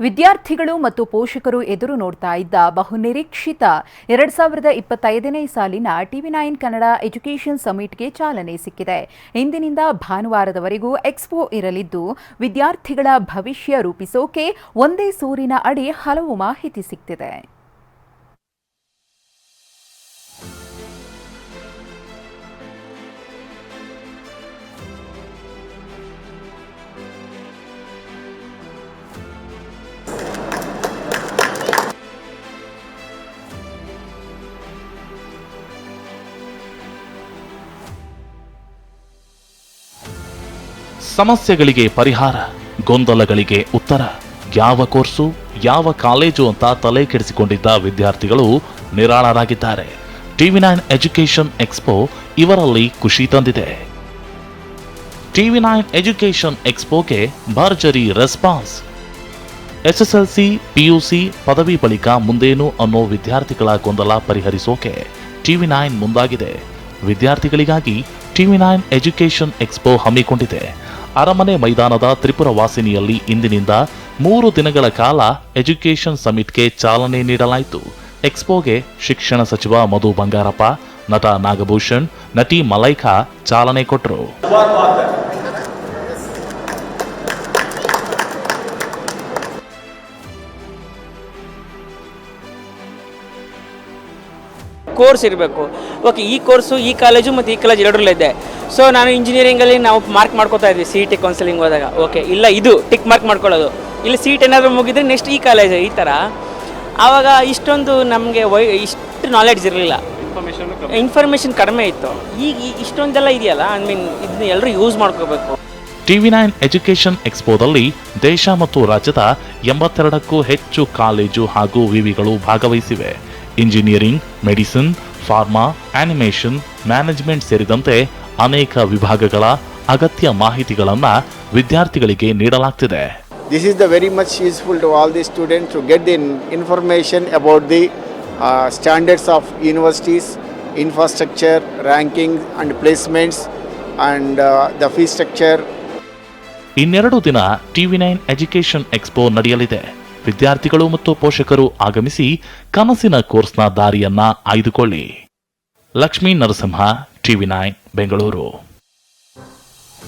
ವಿದ್ಯಾರ್ಥಿಗಳು ಮತ್ತು ಪೋಷಕರು ಎದುರು ನೋಡ್ತಾ ಇದ್ದ ಬಹುನಿರೀಕ್ಷಿತ ಎರಡ್ ಸಾವಿರದ ಇಪ್ಪತ್ತೈದನೇ ಸಾಲಿನ ಟಿವಿ ನೈನ್ ಕನ್ನಡ ಎಜುಕೇಷನ್ ಸಮಿಟ್ಗೆ ಚಾಲನೆ ಸಿಕ್ಕಿದೆ. ಇಂದಿನಿಂದ ಭಾನುವಾರದವರೆಗೂ ಎಕ್ಸ್ಪೋ ಇರಲಿದ್ದು, ವಿದ್ಯಾರ್ಥಿಗಳ ಭವಿಷ್ಯ ರೂಪಿಸೋಕೆ ಒಂದೇ ಸೂರಿನ ಅಡಿ ಹಲವು ಮಾಹಿತಿ ಸಿಗ್ತಿದೆ ಸಮಸ್ಯೆಗಳಿಗೆ ಪರಿಹಾರ, ಗೊಂದಲಗಳಿಗೆ ಉತ್ತರ. ಯಾವ ಕೋರ್ಸು, ಯಾವ ಕಾಲೇಜು ಅಂತ ತಲೆ ಕೆಡಿಸಿಕೊಂಡಿದ್ದ ವಿದ್ಯಾರ್ಥಿಗಳು ನಿರಾಳರಾಗಿದ್ದಾರೆ. ಟಿವಿ ನೈನ್ ಎಜುಕೇಷನ್ ಎಕ್ಸ್ಪೋ ಇವರಲ್ಲಿ ಖುಷಿ ತಂದಿದೆ. ಟಿವಿ ನೈನ್ ಎಜುಕೇಶನ್ ಎಕ್ಸ್ಪೋಗೆ ಭರ್ಜರಿ ರೆಸ್ಪಾನ್ಸ್. ಎಸ್ಎಸ್ಎಲ್ಸಿ ಪಿಯುಸಿ ಪದವಿ ಬಳಿಕ ಮುಂದೇನು ಅನ್ನೋ ವಿದ್ಯಾರ್ಥಿಗಳ ಗೊಂದಲ ಪರಿಹರಿಸೋಕೆ ಟಿವಿ ನೈನ್ ಮುಂದಾಗಿದೆ. ವಿದ್ಯಾರ್ಥಿಗಳಿಗಾಗಿ ಟಿವಿ ನೈನ್ ಎಜುಕೇಷನ್ ಎಕ್ಸ್ಪೋ ಹಮ್ಮಿಕೊಂಡಿದೆ. ಅರಮನೆ ಮೈದಾನದ ತ್ರಿಪುರ ವಾಸಿನಿಯಲ್ಲಿ ಇಂದಿನಿಂದ ಮೂರು ದಿನಗಳ ಕಾಲ ಎಜುಕೇಷನ್ ಸಮಿಟ್ಗೆ ಚಾಲನೆ ನೀಡಲಾಯಿತು. ಎಕ್ಸ್ಪೋಗೆ ಶಿಕ್ಷಣ ಸಚಿವ ಮಧು ಬಂಗಾರಪ್ಪ, ನಟ ನಾಗಭೂಷಣ್, ನಟಿ ಮಲೈಕಾ ಚಾಲನೆ ಕೊಟ್ಟರು. ಕೋರ್ಸ್ ಇರಬೇಕು. ಓಕೆ ಈ ಕೋರ್ಸು ಈ ಕಾಲೇಜು ಮತ್ತು ಈ ಕಾಲೇಜ್ ಎರಡರಲ್ಲೇ ಇದೆ. ಸೊ ನಾನು ಇಂಜಿನಿಯರಿಂಗಲ್ಲಿ ನಾವು ಮಾರ್ಕ್ ಮಾಡ್ಕೋತಾ ಇದ್ವಿ ಸಿ ಟಿ ಕೌನ್ಸಿಲಿಂಗ್ ಹೋದಾಗ. ಓಕೆ ಇಲ್ಲ ಇದು ಟಿಕ್ ಮಾರ್ಕ್ ಮಾಡ್ಕೊಳ್ಳೋದು. ಇಲ್ಲಿ ಸೀಟ್ ಏನಾದರೂ ಮುಗಿದ್ರೆ ನೆಕ್ಸ್ಟ್ ಈ ಕಾಲೇಜ್ ಈ ಥರ. ಆವಾಗ ಇಷ್ಟೊಂದು ನಮಗೆ ವೈ ಇಷ್ಟು ನಾಲೆಡ್ಜ್ ಇರಲಿಲ್ಲ. ಇನ್ಫಾರ್ಮೇಷನ್ ಕಡಿಮೆ ಇತ್ತು. ಈಗ ಈ- ಇಷ್ಟೊಂದೆಲ್ಲ ಇದೆಯಲ್ಲ ಐ ಮೀನ್ ಇದನ್ನ ಎಲ್ಲರೂ ಯೂಸ್ ಮಾಡ್ಕೋಬೇಕು. ಟಿವಿ ನೈನ್ ಎಜುಕೇಷನ್ ಎಕ್ಸ್ಪೋದಲ್ಲಿ ದೇಶ ಮತ್ತು ರಾಜ್ಯದ ಎಂಬತ್ತೆರಡಕ್ಕೂ ಹೆಚ್ಚು ಕಾಲೇಜು ಹಾಗೂ ವಿವಿಗಳು ಭಾಗವಹಿಸಿವೆ. Engineering medicine pharma animation management ಸೇರಿದಂತೆ ಅನೇಕ ವಿಭಾಗಗಳ ಅಗತ್ಯ ಮಾಹಿತಿಗಳನ್ನು ವಿದ್ಯಾರ್ಥಿಗಳಿಗೆ ನೀಡಲಾಗ್ತಿದೆ. This is the very much useful to all the student to get the information about the standards of universities infrastructure ranking infrastructure, placements and the and structure ಇನ್ನೆರಡು ದಿನ TV nine education expo ನಡೆಯಲಿದೆ. ವಿದ್ಯಾರ್ಥಿಗಳು ಮತ್ತು ಪೋಷಕರು ಆಗಮಿಸಿ ಕನಸಿನ ಕೋರ್ಸ್ನ ದಾರಿಯನ್ನ ಆಯ್ದುಕೊಳ್ಳಿ. Lakshmi Narasimha TV nine Bengaluru.